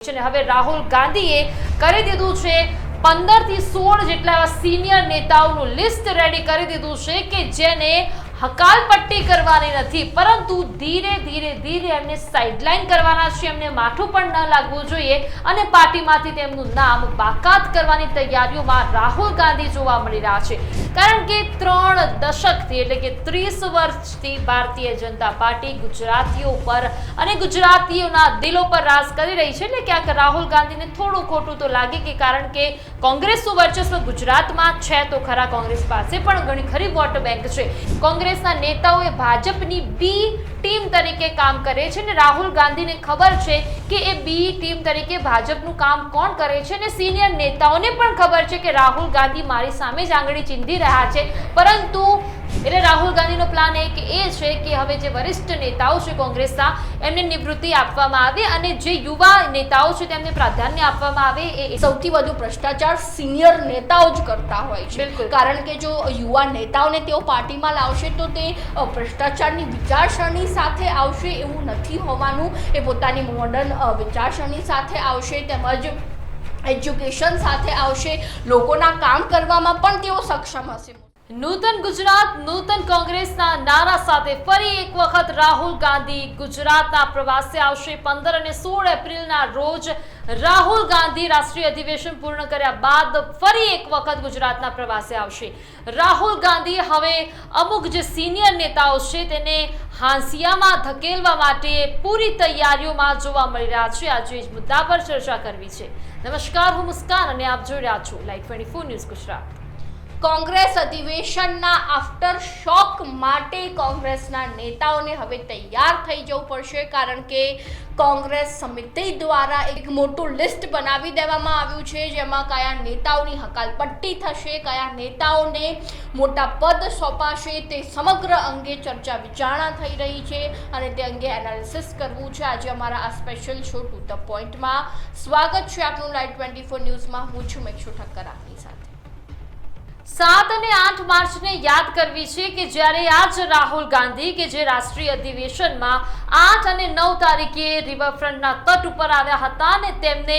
હવે રાહુલ ગાંધીએ કરી દીધું છે પંદરથી સોળ જેટલા સિનિયર નેતાઓનું લિસ્ટ રેડી કરી દીધું છે કે જેને હકાલપટ્ટી કરવાની નથી, પરંતુ ધીરે ધીરે ધીરે એમને સાઇડલાઇન કરવાના છે. એમને માઠું પણ ન લાગવું જોઈએ અને પાર્ટીમાંથી તેમનું નામ બાકાત કરવાની તૈયારીઓમાં રાહુલ ગાંધી જોવા મળી રહ્યા છે. કારણ કે ત્રણ દશકથી એટલે કે ત્રીસ વર્ષથી ભારતીય જનતા પાર્ટી ગુજરાતીઓ પર અને ગુજરાતીઓના દિલો પર રાજ કરી રહી છે. એટલે ક્યાંક રાહુલ ગાંધીને થોડું ખોટું તો લાગે કે કારણ કે કોંગ્રેસનું વર્ચસ્વ ગુજરાતમાં છે તો ખરા કોંગ્રેસ પાસે પણ ઘણી ખરી વોટ બેંક છે. કોંગ્રેસના નેતાઓએ ભાજપની બી ટીમ તરીકે કામ કરે છે અને રાહુલ ગાંધીને ખબર છે કે એ બી ટીમ તરીકે ભાજપનું કામ કોણ કરે છે અને સિનિયર નેતાઓને પણ ખબર છે કે રાહુલ ગાંધી મારી સામે જ આંગળી ચીંધી રહ્યા છે. પરંતુ એટલે રાહુલ ગાંધીનો પ્લાન એક એ છે કે હવે જે વરિષ્ઠ નેતાઓ છે કોંગ્રેસના એમને નિવૃત્તિ આપવામાં આવે અને જે યુવા નેતાઓ છે તેમને પ્રાધાન્ય આપવામાં આવે એ સૌથી વધુ ભ્રષ્ટાચાર સિનિયર નેતાઓ જ કરતા હોય છે. કારણ કે જો યુવા નેતાઓને તેઓ પાર્ટીમાં લાવશે તો તે ભ્રષ્ટાચારની વિચારસરણી સાથે આવશે એવું નથી હોવાનું. એ પોતાની મોડર્ન વિચારસરણી સાથે આવશે તેમજ એજ્યુકેશન સાથે આવશે. લોકોના કામ કરવામાં પણ તેઓ સક્ષમ હશે. નૂતન ગુજરાત, નૂતન કોંગ્રેસના નારા સાથે ફરી એક વખત રાહુલ ગાંધી ગુજરાતના પ્રવાસે આવશે. પંદર અને સોળ એપ્રિલના રોજ રાહુલ ગાંધી રાષ્ટ્રીય અધિવેશન પૂર્ણ કર્યા બાદ ફરી એક વખત ગુજરાતના પ્રવાસે આવશે. રાહુલ ગાંધી હવે અમુક જે સિનિયર નેતાઓ છે તેને હાંસિયામાં ધકેલવા માટે પૂરી તૈયારીઓમાં જોવા મળી રહ્યા છે. આજે મુદ્દા પર ચર્ચા કરવી છે. નમસ્કાર, હું મુસ્કાન અને આપ જોઈ રહ્યા છો live twenty news Gujarat. Congress અધિવેશનના aftershock માટે કોંગ્રેસના નેતાઓને હવે તૈયાર થઈ જવું પડશે, કારણ કે કોંગ્રેસ સમિતિ દ્વારા એક મોટું લિસ્ટ બનાવી દેવામાં આવ્યું છે, જેમાં કયા નેતાઓની હકાલપટ્ટી થશે, કયા નેતાઓને મોટા પદ સોંપાશે, તે સમગ્ર અંગે ચર્ચા વિચારણા થઈ રહી છે અને તે અંગે એનાલિસિસ કરવું છે. આજે અમારા આ સ્પેશિયલ શો ટુ ધ પોઈન્ટમાં સ્વાગત છે આપનું લાઈવ ટ્વેન્ટી ફોર ન્યૂઝમાં. હું છું મેક્ષુ ઠક્કર આપની સાથે. સાત અને આઠ માર્ચને યાદ કરવી છે કે જ્યારે આજ રાહુલ ગાંધી કે જે રાષ્ટ્રીય અધિવેશનમાં આઠ અને નવ તારીખે રિવરફ્રન્ટના તટ ઉપર આવ્યા હતા અને તેમને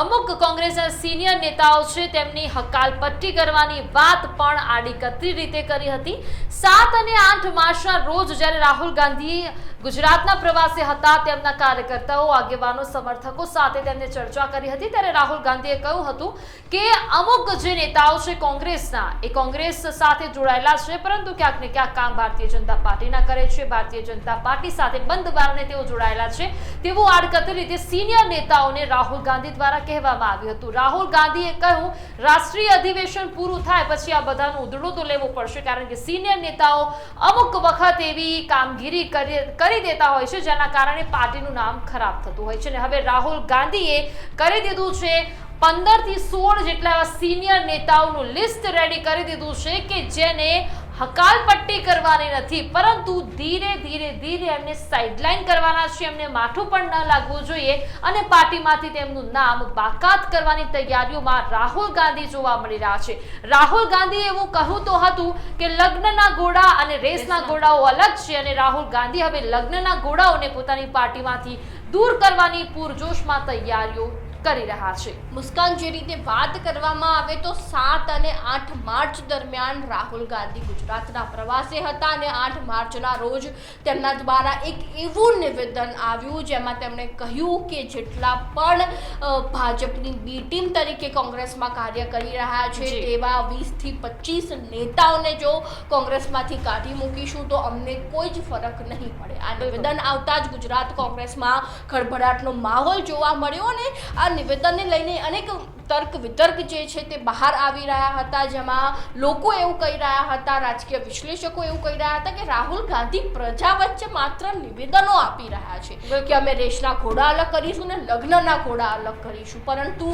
અમુક કોંગ્રેસના સિનિયર નેતાઓ છે તેમની હકાલપટ્ટી કરવાની વાત પણ આડીકતરી રીતે કરી હતી. સાત અને આઠ માર્ચના રોજ જ્યારે રાહુલ ગાંધી ગુજરાતના પ્રવાસે હતા તેમના કાર્યકર્તાઓ, આગેવાનો, સમર્થકો સાથે તેમને ચર્ચા કરી હતી. ત્યારે રાહુલ ગાંધીએ કહ્યું હતું કે અમુક જે નેતાઓ છે કોંગ્રેસના, એ કોંગ્રેસ સાથે જોડાયેલા છે, પરંતુ ક્યાંક ને ક્યાંક કામ ભારતીય જનતા પાર્ટીના કરે છે. ભારતીય જનતા પાર્ટી સાથે બંધ બારણે તેઓ જોડાયેલા છે. તેવું આડકતરી રીતે સિનિયર નેતાઓને રાહુલ ગાંધી દ્વારા કહેવામાં આવ્યું હતું. રાહુલ ગાંધીએ કહ્યું, રાષ્ટ્રીય અધિવેશન પૂરું થાય પછી આ બધાનું ઉધડો તો લેવો પડશે, કારણ કે સિનિયર નેતાઓ અમુક વખત એવી કામગીરી કરી કરી દેતા હોય છે, જેના કારણે પાર્ટીનું નામ ખરાબ થતું હોય છે. અને હવે રાહુલ ગાંધીએ કરી દીધું છે, પંદરથી સોળ જેટલા સિનિયર નેતાઓનું લિસ્ટ રેડી કરી દીધું છે કે જેને હકાલપટ્ટી કરવાની નથી પરંતુ ધીરે ધીરે ધીરે એમને સાઇડલાઇન કરવાના છે. એમને માઠું પણ ન લાગવું જોઈએ અને પાર્ટીમાંથી તેમનું નામ બાકાત કરવાની તૈયારીઓમાં રાહુલ ગાંધી જોવા મળી રહ્યા છે. રાહુલ ગાંધીએ એવું કહ્યું તો હતું કે લગ્નના ઘોડા અને રેસના ઘોડાઓ અલગ છે અને રાહુલ ગાંધી હવે લગ્નના ઘોડાઓને પોતાની પાર્ટીમાંથી દૂર કરવાની પૂરજોશમાં તૈયારીઓ કરી રહ્યા છે. મુસ્કાન જે રીતે વાત કરવામાં આવે તો સાત અને આઠ માર્ચ દરમિયાન રાહુલ ગાંધી ગુજરાતના પ્રવાસે હતા અને આઠ માર્ચના રોજ તેમના દ્વારા એક એવું નિવેદન આવ્યું જેમાં તેમણે કહ્યું કે જેટલા પણ ભાજપની બી ટીમ તરીકે કોંગ્રેસમાં કાર્ય કરી રહ્યા છે. તેવા વીસથી પચીસ નેતાઓને જો કોંગ્રેસમાંથી કાઢી મૂકીશું તો અમને કોઈ જ ફરક નહીં પડે. આ નિવેદન આવતા જ ગુજરાત કોંગ્રેસમાં ખળભળાટનો માહોલ જોવા મળ્યો અને નિવેદનને લઈને અનેક તર્ક વિતર્ક જે છે તે બહાર આવી રહ્યા હતા જેમાં લોકો એવું કહી રહ્યા હતા રાજકીય વિશ્લેષકો એવું કહી રહ્યા હતા કે રાહુલ ગાંધી પ્રજા વચ્ચે માત્ર નિવેદનો આપી રહ્યા છે કે અમે રેસના ઘોડા અલગ કરીશું ને લગ્નના ઘોડા અલગ કરીશું. પરંતુ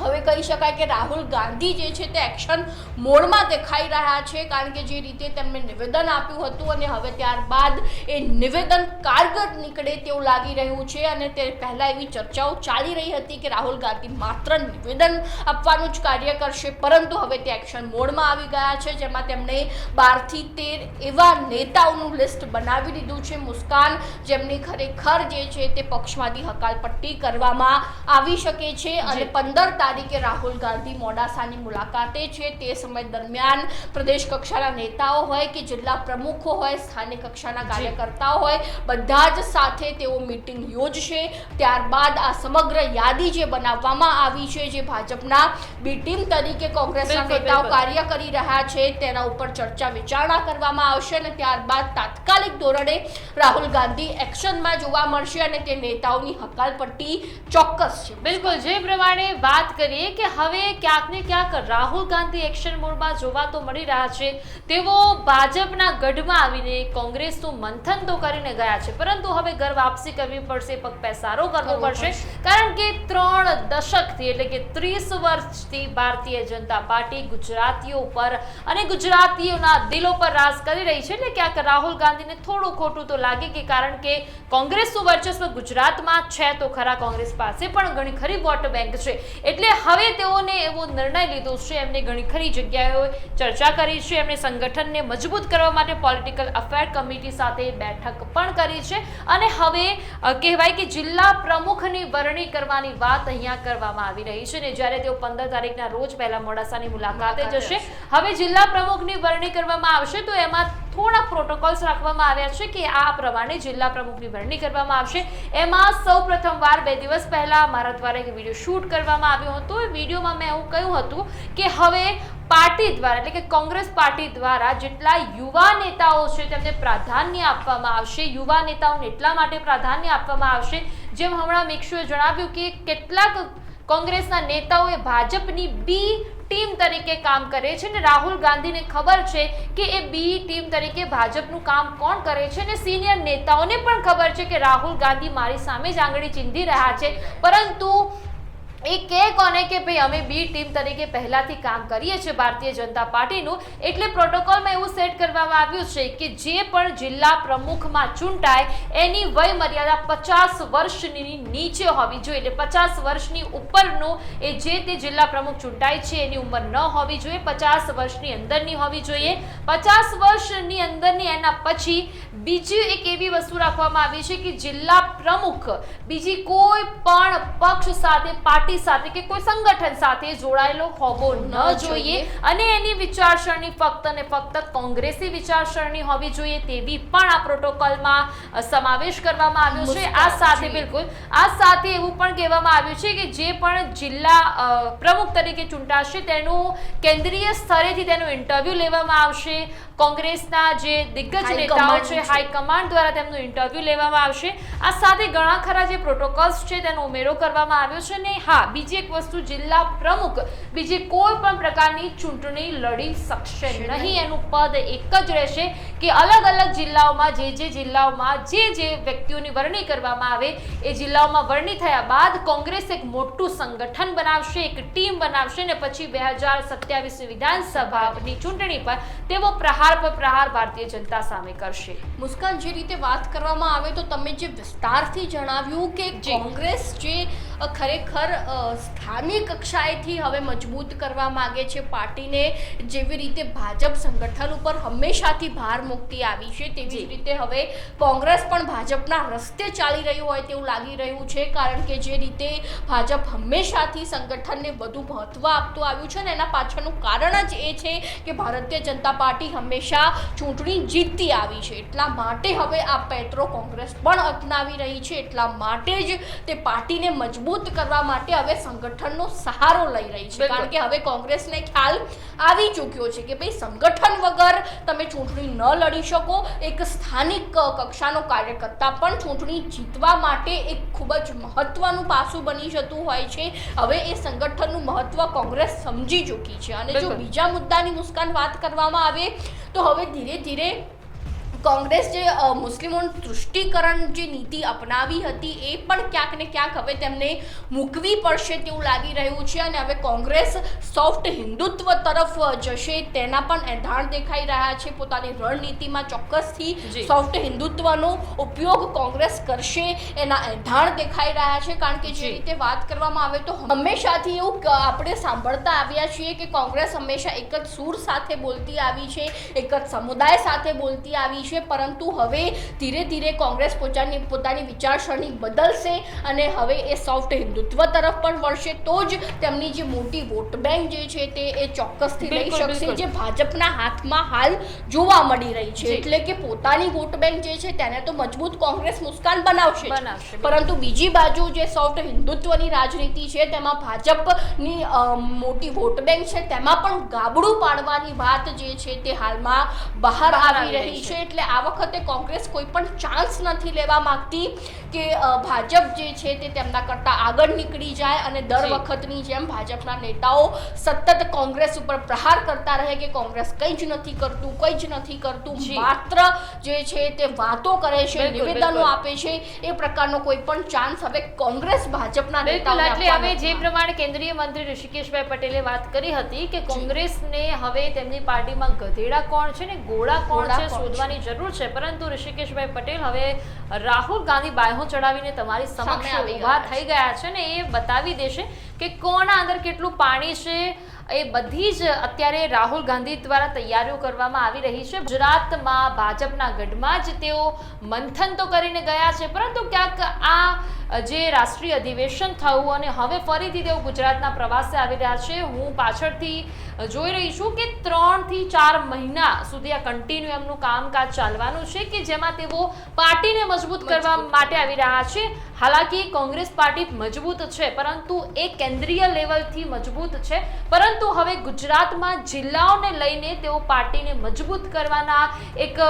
હવે કહી શકાય કે રાહુલ ગાંધી જે છે તે એક્શન મોડમાં દેખાઈ રહ્યા છે કારણ કે જે રીતે તેમણે નિવેદન આપ્યું હતું અને હવે ત્યારબાદ એ નિવેદન કારગર નીકળે તેવું લાગી રહ્યું છે અને તે પહેલાં એવી ચર્ચાઓ ચાલી રહી હતી કે રાહુલ ગાંધી માત્ર નિવેદન આપવાનું જ કાર્ય કરશે પરંતુ હવે તે એક્શન મોડમાં આવી ગયા છે જેમાં તેમણે બારથી તેર એવા નેતાઓનું લિસ્ટ બનાવી દીધું છે. મુસ્કાન જેમની ખરેખર જે છે તે પક્ષમાંથી હકાલપટ્ટી કરવામાં આવી શકે છે અને પંદર તારીખે રાહુલ ગાંધી મોડાસાની મુલાકાતે છે. તે સમય દરમિયાન પ્રદેશ કક્ષાના નેતાઓ હોય કે જિલ્લા પ્રમુખો હોય સ્થાનિક કક્ષાના કાર્યકર્તાઓ હોય બધા જ સાથે તેઓ મિટિંગ યોજશે. ત્યારબાદ આ સમગ્ર યાદી જે બનાવવામાં આવી છે જે ભાજપના બી ટીમ તરીકે કોંગ્રેસના નેતાઓ કાર્ય કરી રહ્યા છે તેના ઉપર ચર્ચા વિચારણા કરવામાં આવશે અને ત્યારબાદ તાત્કાલિક ધોરણે રાહુલ ગાંધી એક્શનમાં જોવા મળશે અને તે નેતાઓની હકાલપટ્ટી ચોક્કસ છે. બિલકુલ જે પ્રમાણે વાત કરીએ કે હવે ક્યાંક ને ક્યાંક રાહુલ ગાંધી એક્શન મોડમાં જોવા તો મળી રહ્યા છે. તેઓ ભાજપના ગઢમાં આવીને કોંગ્રેસનું મંથન તો કરીને ગયા છે. પરંતુ હવે ઘર વાપસી કરવી પડશે પગ પેસારો કરવો પડશે. કારણ કે ત્રણ દશકથી એટલે કે ત્રીસ વર્ષથી ભારતીય જનતા પાર્ટી ગુજરાતીઓ પર અને ગુજરાતીઓના દિલો પર રાજ કરી રહી છે. એટલે ક્યાંક રાહુલ ગાંધીને થોડું ખોટું તો લાગે કે કારણ કે કોંગ્રેસનું વર્ચસ્વ ગુજરાતમાં છે તો ખરા કોંગ્રેસ પાસે પણ ઘણી ખરી વોટ બેંક છે. એટલે હવે તેઓને એવો નિર્ણય લીધો છે એમને ઘણી ખરી જગ્યાએ ચર્ચા કરી છે એમણે સંગઠનને મજબૂત કરવા માટે પોલિટિકલ અફેર કમિટી સાથે બેઠક પણ કરી છે અને હવે કહેવાય કે જિલ્લા પ્રમુખની વરણી કરવાની વાત અહીંયા કરવામાં આવી રહી છે ને જ્યારે તેઓ પંદર તારીખના રોજ પહેલા મોડાસાની મુલાકાતે જશે. હવે જિલ્લા પ્રમુખની વરણી કરવામાં આવશે તો એમાં થોડા પ્રોટોકોલ્સ રાખવામાં આવ્યા છે કે આ પ્રમાણે જિલ્લા પ્રમુખની વરણી કરવામાં આવશે. એમાં સૌ પ્રથમવાર બે દિવસ પહેલા મારા દ્વારા એક વીડિયો શૂટ કરવામાં આવ્યો હતો. એ વિડીયોમાં મેં એવું કહ્યું હતું કે હવે પાર્ટી દ્વારા, એટલે કે કોંગ્રેસ પાર્ટી દ્વારા જેટલા યુવા નેતાઓ છે તેમને પ્રાધાન્ય આપવામાં આવશે. યુવા નેતાઓને એટલા માટે પ્રાધાન્ય આપવામાં આવશે. જેમ હમણાં મિક્ષુએ જણાવ્યું કે કેટલાક કોંગ્રેસના નેતાઓએ ભાજપની બી ટીમ તરીકે કામ કરે છે ને રાહુલ ગાંધીને ખબર છે કે એ બી ટીમ તરીકે ભાજપનું કામ કોણ કરે છે ને સિનિયર નેતાઓને પણ ખબર છે કે રાહુલ ગાંધી મારી સામે જ આંગળી ચીંધી રહ્યા છે. પરંતુ એ કે કોને કે ભાઈ અમે બી ટીમ તરીકે પહેલાથી કામ કરીએ છીએ ભારતીય જનતા પાર્ટીનું, એટલે પ્રોટોકોલમાં એવું સેટ કરવામાં આવ્યું છે કે જે પણ જિલ્લા પ્રમુખમાં ચૂંટાય, એની વય મર્યાદા પચાસ વર્ષની નીચે હોવી જોઈએ. એટલે પચાસ વર્ષની ઉપરનું એ જે તે જિલ્લા પ્રમુખ ચૂંટાય છે, એની ઉંમર ન હોવી જોઈએ. પચાસ વર્ષની અંદરની હોવી જોઈએ. પચાસ વર્ષની અંદરની, એના પછી બીજી એક એવી વસ્તુ રાખવામાં આવી છે કે જિલ્લા પ્રમુખ બીજી કોઈ પણ પક્ષ સાથે પાર્ટી સાથે કે કોઈ સંગઠન સાથે જોડાયેલો હોવો ન જોઈએ. અને એની વિચારસરણી ફક્ત ને ફક્ત કોંગ્રેસી વિચારસરણી હોવી જોઈએ તેવી પણ આ પ્રોટોકોલમાં સમાવેશ કરવામાં આવ્યો છે. આ સાથે બિલકુલ. આ સાથે એવું પણ કહેવામાં આવ્યું છે કે જે પણ જિલ્લા પ્રમુખ તરીકે ચૂંટાશે તેનું કેન્દ્રીય સ્તરેથી તેનું ઇન્ટરવ્યૂ લેવામાં આવશે. કોંગ્રેસના જે દિગ્ગજ નેતાઓ છે. હાઈકમાન્ડ દ્વારા તેમનું ઇન્ટરવ્યૂ લેવામાં આવશે આ સાથે ઘણા ખરા જે પ્રોટોકોલ્સ છે તેનો ઉમેરો કરવામાં આવ્યો છે ને હા બીજી એક વસ્તુ જિલ્લા પ્રમુખ બીજી કોઈ પણ પ્રકારની ચૂંટણી લડી શકશે નહીં. એનું પદ એક જ રહેશે કે અલગ અલગ જિલ્લાઓમાં જે જે જિલ્લાઓમાં જે જે વ્યક્તિઓની વરણી કરવામાં આવે એ જિલ્લાઓમાં વરણી થયા બાદ કોંગ્રેસ એક મોટું સંગઠન બનાવશે એક ટીમ બનાવશે ને પછી બે હજાર સત્યાવીસ વિધાનસભાની ચૂંટણી પર તેઓ પ્રહાર પર પ્રહાર ભારતીય જનતા સામે કરશે. મુસ્કાન જે રીતે વાત કરવામાં આવે તો તમે જે વિસ્તારથી જણાવ્યું કે કોંગ્રેસ જે ખરેખર સ્થાનિક કક્ષાએથી હવે મજબૂત કરવા માગે છે પાર્ટીને જેવી રીતે ભાજપ સંગઠન ઉપર હંમેશાથી ભાર મૂકતી આવી છે તેવી જ રીતે હવે કોંગ્રેસ પણ ભાજપના રસ્તે ચાલી રહ્યું હોય તેવું લાગી રહ્યું છે કારણ કે જે રીતે ભાજપ હંમેશાથી સંગઠનને વધુ મહત્વ આપતું આવ્યું છે ને એના પાછળનું કારણ જ એ છે કે ભારતીય જનતા પાર્ટી હંમેશા ચૂંટણી જીતતી આવી છે એટલા માટે હવે આ પેટ્રો કોંગ્રેસ પણ અપનાવી રહી છે. એટલા માટે જ તે પાર્ટીને મજબૂત કરવા માટે હવે સંગઠનનો સહારો લઈ રહી છે. કારણ કે હવે કોંગ્રેસને ખ્યાલ આવી ચૂક્યો છે કે ભાઈ સંગઠન વગર તમે ચૂંટણી ન લડી શકો. એક સ્થાનિક કક્ષાનો કાર્યકર્તા પણ ચૂંટણી જીતવા માટે એક ખૂબ જ મહત્વનું પાસું બની જતું હોય છે. હવે એ સંગઠનનું મહત્વ કોંગ્રેસ સમજી ચૂકી છે. અને જો બીજા મુદ્દાની મુસ્કાન વાત કરવામાં આવે તો હવે ધીરે ધીરે કોંગ્રેસ જે મુસ્લિમોનું તૃષ્ટિકરણ જે નીતિ અપનાવી હતી એ પણ ક્યાંક ને ક્યાંક હવે તેમને મૂકવી પડશે તેવું લાગી રહ્યું છે અને હવે કોંગ્રેસ સોફ્ટ હિન્દુત્વ તરફ જશે તેના પણ એંધાણ દેખાઈ રહ્યા છે. પોતાની રણનીતિમાં ચોક્કસથી સોફ્ટ હિન્દુત્વનો ઉપયોગ કોંગ્રેસ કરશે એના એંધાણ દેખાઈ રહ્યા છે. કારણ કે જે રીતે વાત કરવામાં આવે તો હંમેશાથી એવું આપણે સાંભળતા આવ્યા છીએ કે કોંગ્રેસ હંમેશા એક જ સૂર સાથે બોલતી આવી છે એક જ સમુદાય સાથે બોલતી આવી છે પરંતુ હવે ધીરે ધીરે કોંગ્રેસ પોતાની પોતાની વિચારસરણી બદલશે અને હવે એ સોફ્ટ હિન્દુત્વ તરફ પણ વળશે. તો જ તેમની જે મોટી વોટ બેંક જે છે તે એ ચોક્કસથી લઈ શકશે. જે ભાજપના હાથમાં હાલ જોવા મળી રહી છે. એટલે કે પોતાની વોટ બેંક જે છે તેને તો મજબૂત કોંગ્રેસ મુસ્કાન બનાવશે. પરંતુ બીજી બાજુ જે સોફ્ટ હિન્દુત્વની રાજનીતિ છે તેમાં ભાજપની મોટી વોટ બેંક છે તેમાં પણ ગાબડું પાડવાની વાત જે છે તે હાલમાં બહાર આવી રહી છે. એટલે આ વખતે કોંગ્રેસ કોઈ પણ ચાન્સ નથી લેવા માંગતી. કે ભાજપ જે છે તે તેમના કરતા આગળ નીકળી જાય અને દર વખતની જેમ ભાજપના નેતાઓ સતત કોંગ્રેસ ઉપર પ્રહાર કરતા રહે કે કોંગ્રેસ કંઈ જ નથી કરતું કંઈ જ નથી કરતું. માત્ર જે છે તે વાતો કરે છે નિવેદનો આપે છે એ પ્રકારનો કોઈ પણ ચાન્સ હવે કોંગ્રેસ ભાજપના નેતાઓ એટલે હવે જે પ્રમાણે કેન્દ્રીય મંત્રી ઋષિકેશભાઈ પટેલે વાત કરી હતી કે કોંગ્રેસને હવે તેમની પાર્ટીમાં ગધેડા કોણ છે ને ગોળા કોણ છે શોધવાની જરૂર છે પરંતુ ઋષિકેશભાઈ પટેલ હવે રાહુલ ગાંધી બાહો ચડાવીને તમારી સામે સમક્ષ ઊભા થઈ ગયા છે ને એ બતાવી દેશે કે કોના અંદર કેટલું પાણી છે. એ બધી જ અત્યારે રાહુલ ગાંધી દ્વારા તૈયારીઓ કરવામાં આવી રહી છે. ગુજરાતમાં ભાજપના ગઢમાં જ તેઓ મંથન તો કરીને ગયા છે પરંતુ ક્યાંક આ જે રાષ્ટ્રીય અધિવેશન થયું અને હવે ફરીથી તેઓ ગુજરાતના પ્રવાસે આવી રહ્યા છે. હું પાછળથી જોઈ રહીશું કે ત્રણથી ચાર મહિના સુધી આ કન્ટિન્યુ એમનું કામકાજ ચાલવાનું છે કે જેમાં તેઓ પાર્ટીને મજબૂત કરવા માટે આવી રહ્યા છે. હાલાકી કોંગ્રેસ પાર્ટી મજબૂત છે પરંતુ એ કેન્દ્રીય લેવલથી મજબૂત છે. પરંતુ હવે ગુજરાતમાં જિલ્લાઓને લઈને તેઓ પાર્ટીને મજબૂત કરવાના એક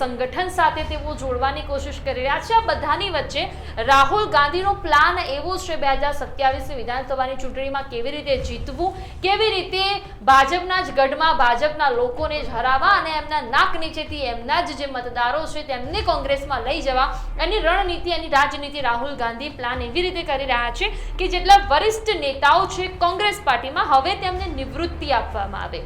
સંગઠન સાથે તેઓ જોડવાની કોશિશ કરી રહ્યા છે. આ બધાની વચ્ચે રાહુલ ગાંધીનો પ્લાન એવો છે બે હજાર સત્યાવીસની વિધાનસભાની ચૂંટણીમાં કેવી રીતે જીતવું કેવી રીતે ભાજપના જ ગઢમાં ભાજપના લોકોને જ હરાવવા અને એમના નાક નીચેથી એમના જ જે મતદારો છે તેમને કોંગ્રેસમાં લઈ જવા એની રણનીતિ, એની રાજનીતિ રાહુલ ગાંધી પ્લાન એવી રીતે કરી રહ્યા છે કે જેટલા વરિષ્ઠ નેતાઓ છે કોંગ્રેસ પાર્ટીમાં, હવે તેમને નિવૃત્તિ આપવામાં આવે.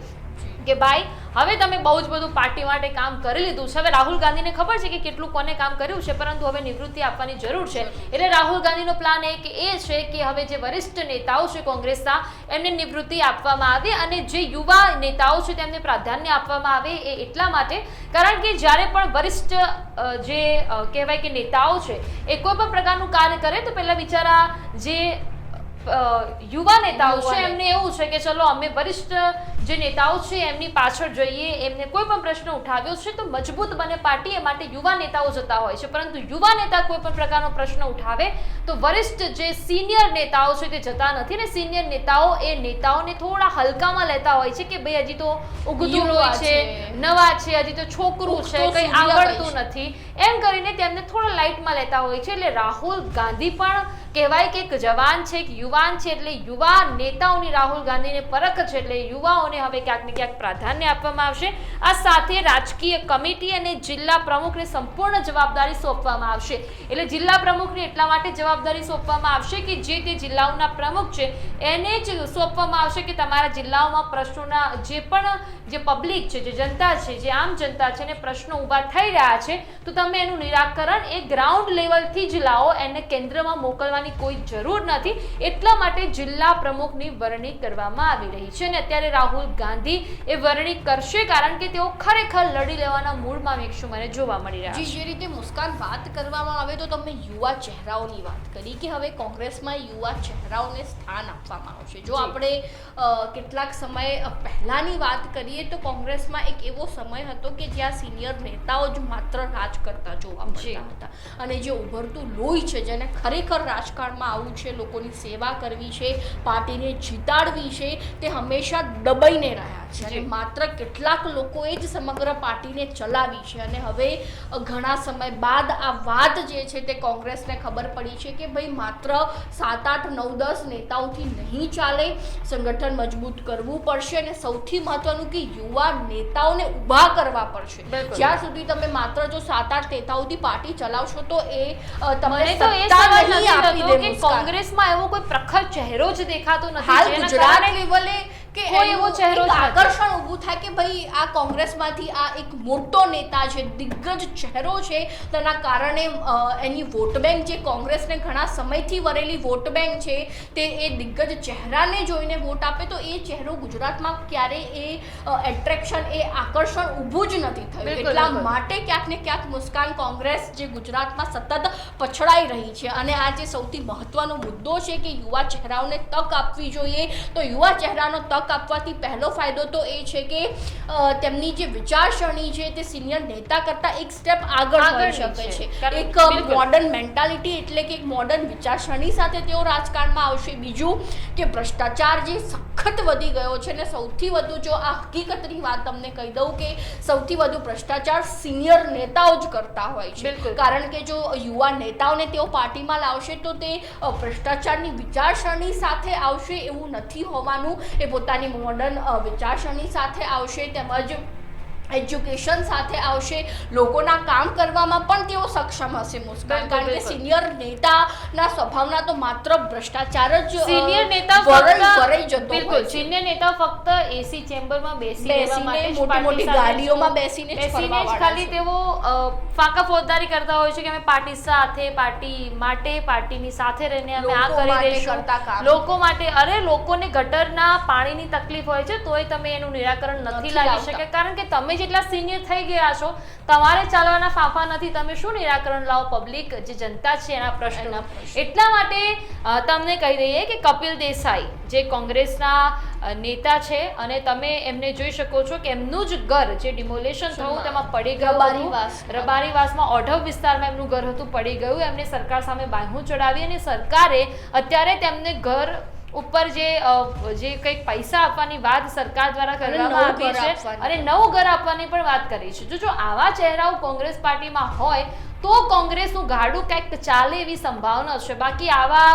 કે ભાઈ હવે તમે બહુ જ બધું પાર્ટી માટે કામ કરી લીધું છે. હવે રાહુલ ગાંધીને ખબર છે કે કેટલું કોને કામ કર્યું છે પરંતુ હવે નિવૃત્તિ આપવાની જરૂર છે. એટલે રાહુલ ગાંધીનો પ્લાન એક એ છે કે હવે જે વરિષ્ઠ નેતાઓ છે કોંગ્રેસના એમને નિવૃત્તિ આપવામાં આવે અને જે યુવા નેતાઓ છે તેમને પ્રાધાન્ય આપવામાં આવે એ એટલા માટે. કારણ કે જ્યારે પણ વરિષ્ઠ જે કહેવાય કે નેતાઓ છે એ કોઈ પણ પ્રકારનું કાર્ય કરે તો પહેલાં બિચારા જે યુવા નેતાઓ છે એમને એવું છે કે ચલો અમે વરિષ્ઠ જે નેતાઓ છે એમની પાછળ જઈએ એમને કોઈ પણ પ્રશ્ન ઉઠાવ્યો છે તો મજબૂત બને પાર્ટી એ માટે યુવા નેતાઓ જતા હોય છે. પરંતુ યુવા નેતા કોઈ પણ પ્રકારનો પ્રશ્ન ઉઠાવે તો વરિષ્ઠ જે સિનિયર નેતાઓ છે તે જતા નથી ને સિનિયર નેતાઓ એ નેતાઓને થોડા હલકામાં લેતા હોય છે કે ભાઈ હજી તો ઉગતું છે. નવા છે હજી તો છોકરું છે કંઈ આવડતું નથી. એમ કરીને તેમને થોડા લાઇટમાં લેતા હોય છે એટલે રાહુલ ગાંધી પણ કહેવાય કે એક જવાન છે એક યુવાન છે એટલે યુવા નેતાઓની રાહુલ ગાંધીને પરખ છે એટલે યુવાઓને હવે ક્યાંક ને ક્યાંક પ્રાધાન્ય આપવામાં આવશે. આ સાથે રાજકીય કમિટી અને જિલ્લા પ્રમુખને સંપૂર્ણ જવાબદારી સોંપવામાં આવશે. એટલે જિલ્લા પ્રમુખને એટલા માટે જવાબદારી સોંપવામાં આવશે કે જે તે જિલ્લાઓના પ્રમુખ છે, એને જ સોંપવામાં આવશે કે તમારા જિલ્લાઓમાં પ્રશ્નોના જે પણ જે પબ્લિક છે, જે જનતા છે, જે આમ જનતા છે, એને પ્રશ્નો ઊભા થઈ રહ્યા છે, તો તમે એનું નિરાકરણ એ ગ્રાઉન્ડ લેવલથી જ લાવો. એને કેન્દ્રમાં મોકલવાની કોઈ જરૂર નથી. એટલા માટે જિલ્લા પ્રમુખની વરણી કરવામાં આવી રહી છે. અને અત્યારે રાહુલ ગાંધી એ વરણી કરશે કારણ કે તેઓ ખરેખર લડી લેવાના મૂળમાં વેક્ષું મને જોવા મળી રહ્યા છે જે રીતે મુસ્કાન વાત કરવામાં આવે તો તમે યુવા ચહેરાઓની વાત કરી કે હવે કોંગ્રેસમાં યુવા ચહેરાઓને સ્થાન આપવામાં આવશે. જો આપણે કેટલાક સમય પહેલાંની વાત કરીએ તો કોંગ્રેસમાં એક એવો સમય હતો કે જ્યાં સિનિયર નેતાઓ જ માત્ર રાજ કરતા જોવા. મળતા હતા. અને જે ઉભરતું લોહી છે જેને ખરેખર રાજકારણમાં આવવું છે લોકોની સેવા કરવી છે પાર્ટીને જીતાડવી છે તે હંમેશા દબાઈને રહ્યા છે અને માત્ર કેટલાક લોકોએ જ સમગ્ર પાર્ટીને ચલાવી છે અને હવે ઘણા સમય બાદ આ વાત જે છે તે કોંગ્રેસને ખબર પડી છે કે ભાઈ માત્ર સાત આઠ નવ દસ નેતાઓથી નહીં ચાલે સંગઠન મજબૂત કરવું પડશે અને સૌથી મહત્વનું કે યુવા નેતાઓને ઊભા કરવા પડશે. જ્યાં સુધી તમે માત્ર જો સાત આઠ નેતાઓથી પાર્ટી ચલાવશો તો એ તમને તો એ સવાલ નથી કે કોંગ્રેસમાં એવો કોઈ પ્રખર ચહેરો જ દેખાતો નથી હાલ ગુજરાત લેવલે કે કોઈ એવો ચહેરો. આકર્ષણ ઊભું થાય કે ભાઈ આ કોંગ્રેસમાંથી આ એક મોટો નેતા છે દિગ્ગજ ચહેરો છે તેના કારણે એની વોટ બેંક જે કોંગ્રેસને ઘણા સમયથી વરેલી વોટ બેંક છે તે એ દિગ્ગજ ચહેરાને જોઈને વોટ આપે તો એ ચહેરો ગુજરાતમાં ક્યારે એ એટ્રેક્શન એ આકર્ષણ ઊભું જ નથી થયું. એટલા માટે ક્યાંક ને ક્યાંક મુસ્કાન કોંગ્રેસ જે ગુજરાતમાં સતત પછડાઈ રહી છે. અને આ જે સૌથી મહત્વનો મુદ્દો છે કે યુવા ચહેરાઓને તક આપવી જોઈએ તો યુવા ચહેરાનો તક આપવાથી પહેલો ફાયદો તો એ છે કે તેમની જે વિચારસરણી છે તે સિનિયર નેતા કરતાં એક સ્ટેપ આગળ હોઈ શકે છે. એક મોડર્ન મેન્ટાલિટી એટલે કે એક મોડર્ન વિચારસરણી સાથે તેઓ રાજકારણમાં આવશે. બીજું કે ભ્રષ્ટાચાર જે સખત વધી ગયો છે ને સૌથી વધુ જો આ હકીકતની વાત તમને કહી દઉં કે સૌથી વધુ ભ્રષ્ટાચાર સિનિયર નેતાઓ જ કરતા હોય છે. કારણ કે જો યુવા નેતાઓને તેઓ પાર્ટીમાં લાવશે તો તે ભ્રષ્ટાચારની વિચારસરણી સાથે આવશે એવું નથી હોવાનું એ પોતાની મોડર્ન વિચારસરણી સાથે આવશે તેમજ એજ્યુકેશન સાથે આવશે લોકોના કામ કરવામાં પણ તેઓ સક્ષમ હશે મુસ્કાન કારણ કે સિનિયર નેતાના સ્વભાવના તો માત્ર ભ્રષ્ટાચાર જ સિનિયર નેતા ફક્ત જતો બિલકુલ સિનિયર નેતા ફક્ત એસી ચેમ્બરમાં બેસી બેસીને મોટી મોટી ગાડીઓમાં બેસીને બેસીને ખાલી તેઓ ફાંકા ફોજદારી કરતા હોય છે કે અમે પાર્ટી સાથે પાર્ટી માટે પાર્ટીની સાથે રહીને અમે આ કરી દઈશું લોકો માટે અરે લોકોને ગટરના પાણીની તકલીફ હોય છે તોય તમે એનું નિરાકરણ નથી નથી લાવી શકે કારણ કે તમે જેટલા સિનિયર થઈ ગયા છો તમારે ચાલવાના ફાંફા નથી. તમે શું નિરાકરણ લાવો પબ્લિક જે જનતા છે એના પ્રશ્નના એટલા માટે તમને કહી દઈએ કે કપિલ દેસાઈ જે કોંગ્રેસના નેતા છે અને તમે એમને જોઈ શકો છો કે એમનું જ ઘર જે ડિમોલેશન થયું તેમાં પડી ગયું રબારી વાસમાં. રબારીવાસમાં ઓઢવ વિસ્તારમાં એમનું ઘર હતું પડી ગયું. એમને સરકાર સામે બાંધું ચડાવી અને સરકારે અત્યારે તેમને ઘર ઉપર જે જે કંઈક પૈસા આપવાની વાત સરકાર દ્વારા કરવામાં આવી છે અને નવું ઘર આપવાની પણ વાત કરી છે. જો જો આવા ચહેરાઓ કોંગ્રેસ પાર્ટીમાં હોય તો કોંગ્રેસનું ગાડું કંઈક ચાલે એવી સંભાવના છે. બાકી આવા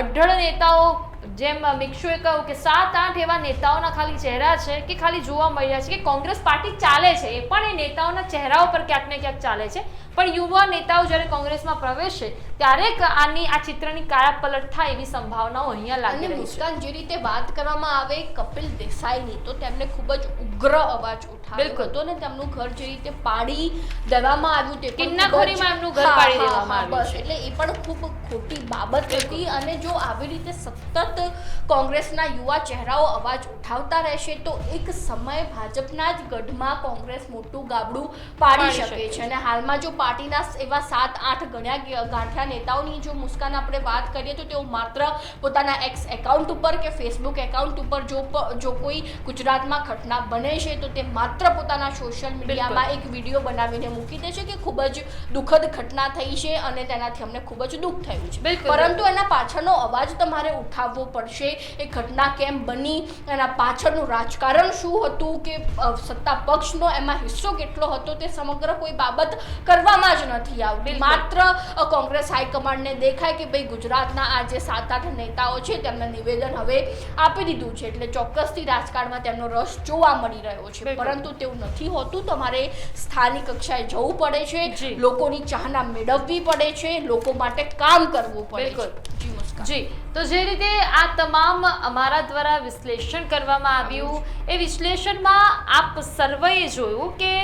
અઢળ નેતાઓ જેમ મિક્ષુએ કહ્યું કે સાત આઠ એવા નેતાઓના ખાલી ચહેરા છે કે ખાલી જોવા મળ્યા છે કે કોંગ્રેસ પાર્ટી ચાલે છે. એ પણ એ નેતાઓના ચહેરા ઉપર ક્યાંક ને ક્યાંક ચાલે છે. પણ યુવા નેતાઓ જ્યારે કોંગ્રેસમાં પ્રવેશે ત્યારે આની આ ચિત્રની કાયા પલટ થાય એવી સંભાવનાઓ અહીંયા લાગે મુસ્કાન જે રીતે વાત કરવામાં આવે કપિલ દેસાઈની તો તેમને ખૂબ જ ઉગ્ર અવાજ બિલકુલ. તો ને તેમનું ઘર જે રીતે પાડી દેવામાં આવ્યું તે કિન્નાખોરીમાં એમનું ઘર પાડી દેવામાં આવ્યું. એટલે એ પણ ખૂબ ખોટી બાબત હતી અને જો આવી રીતે સતત કોંગ્રેસના યુવા ચહેરાઓ અવાજ ઉઠાવતા રહેશે તો એક સમય ભાજપના જ ગઢમાં કોંગ્રેસ મોટું ગાબડું પાડી શકે છે. અને હાલમાં જો પાર્ટીના એવા સાત આઠ ગણ્યા ગાંઠ્યા નેતાઓની જો મુસ્કાન આપણે વાત કરીએ તો તેઓ માત્ર પોતાના એક્સ એકાઉન્ટ ઉપર કે ફેસબુક એકાઉન્ટ ઉપર જો જો કોઈ ગુજરાતમાં ઘટના બને છે તો તે માત્ર પોતાના સોશિયલ મીડિયામાં એક વીડિયો બનાવીને મૂકી દે છે કે ખૂબ જ દુઃખદ ઘટના થઈ છે અને તેનાથી અમને ખૂબ જ દુઃખ થયું છે. પરંતુ એના પાછળનો અવાજ તમારે ઉઠાવવો પડશે. એ ઘટના કેમ બની? એના પાછળનું રાજકારણ શું હતું? કે સત્તા પક્ષનો એમાં હિસ્સો કેટલો હતો? તે સમગ્ર કોઈ બાબત કરવામાં જ નથી આવતી. માત્ર કોંગ્રેસ હાઈકમાન્ડને દેખાય કે ભાઈ ગુજરાતના આ જે સાત આઠ નેતાઓ છે તેમને નિવેદન હવે આપી દીધું છે. એટલે ચોક્કસથી રાજકારણમાં તેમનો રસ જોવા મળી રહ્યો છે. બિલકુલ. પરંતુ તેવું નથી હોતું. તમારે સ્થાનિક કક્ષાએ જવું પડે છે. લોકોની ચાહના મેળવવી પડે છે. લોકો માટે કામ કરવું પડે. છે. જી. તો જે રીતે આ તમામ અમારા દ્વારા વિશ્લેષણ કરવામાં આવ્યું એ વિશ્લેષણમાં આપ સર્વેએ જોયું કે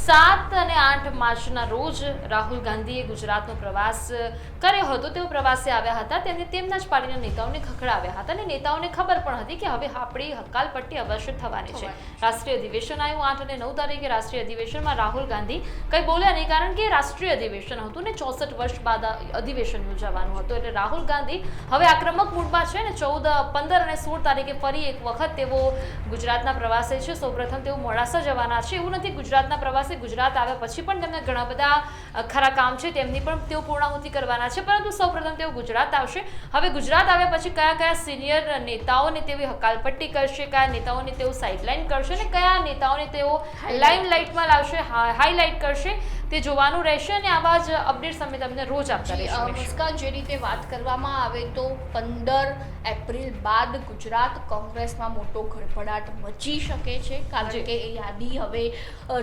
સાત અને આઠ માર્ચના રોજ રાહુલ ગાંધીએ ગુજરાતનો પ્રવાસ કર્યો હતો. તેઓ પ્રવાસે આવ્યા હતા. તેમને તેમના જ પાર્ટીના નેતાઓને ખખડાવ્યા હતા અને નેતાઓને ખબર પણ હતી કે હવે આપણી હકાલપટ્ટી અવશ્ય થવાની છે. રાષ્ટ્રીય અધિવેશન આવ્યું આઠ અને નવ તારીખે રાષ્ટ્રીય અધિવેશનમાં રાહુલ ગાંધી કંઈ બોલ્યા નહીં કારણ કે રાષ્ટ્રીય અધિવેશન હતું ને ચોસઠ વર્ષ બાદ અધિવેશન યોજાવાનું હતું. એટલે રાહુલ ગાંધી હવે આક્રમક આક્રમક મૂડમાં છે ને ચૌદ પંદર અને સોળ તારીખે ફરી એક વખત તેઓ ગુજરાતના પ્રવાસે છે. સૌપ્રથમ તેઓ મોડાસા જવાના છે. એવું નથી ગુજરાતના પ્રવાસે ગુજરાત આવ્યા પછી પણ તેમને ઘણા બધા ખરા કામ છે. તેમની પણ તેઓ પૂર્ણાહુતિ કરવાના છે. પરંતુ સૌપ્રથમ તેઓ ગુજરાત આવશે. હવે ગુજરાત આવ્યા પછી કયા કયા સિનિયર નેતાઓને તેવી હકાલપટ્ટી કરશે? કયા નેતાઓને તેઓ સાઇડલાઇન કરશે? અને કયા નેતાઓને તેઓ લાઇમ લાઇટમાં લાવશે? હાઇલાઇટ કરશે? તે જોવાનું રહેશે અને આવા જ અપડેટ્સ અમે તમને રોજ આપતા રહીશું. મુસ્કાન જે રીતે વાત કરવામાં આવે તો પંદર એપ્રિલ બાદ ગુજરાત કોંગ્રેસમાં મોટો ગડબડાટ મચી શકે છે કારણ કે એ યાદી હવે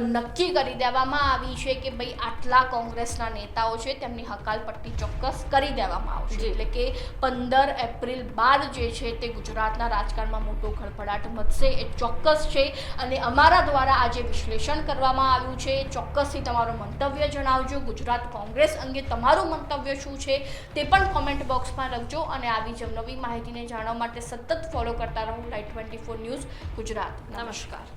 નક્કી કરી દેવામાં આવી છે કે ભાઈ આટલા કોંગ્રેસના નેતાઓ છે તેમની હકાલપટ્ટી ચોક્કસ કરી દેવામાં આવશે. એટલે કે પંદર એપ્રિલ બાદ જે છે તે ગુજરાતના રાજકારણમાં મોટો ગડબડાટ મચશે એ ચોક્કસ છે. અને અમારા દ્વારા આજે વિશ્લેષણ કરવામાં આવ્યું છે. ચોક્કસથી તમારું મંતવ્ય જણાવજો. ગુજરાત કોંગ્રેસ અંગે તમારું મંતવ્ય શું છે તે પણ કોમેન્ટ બોક્સમાં લખજો અને આવી જ નવી માહિતીને જાણવા માટે સતત ફોલો કરતા રહો live twenty four news Gujarat. નમસ્કાર.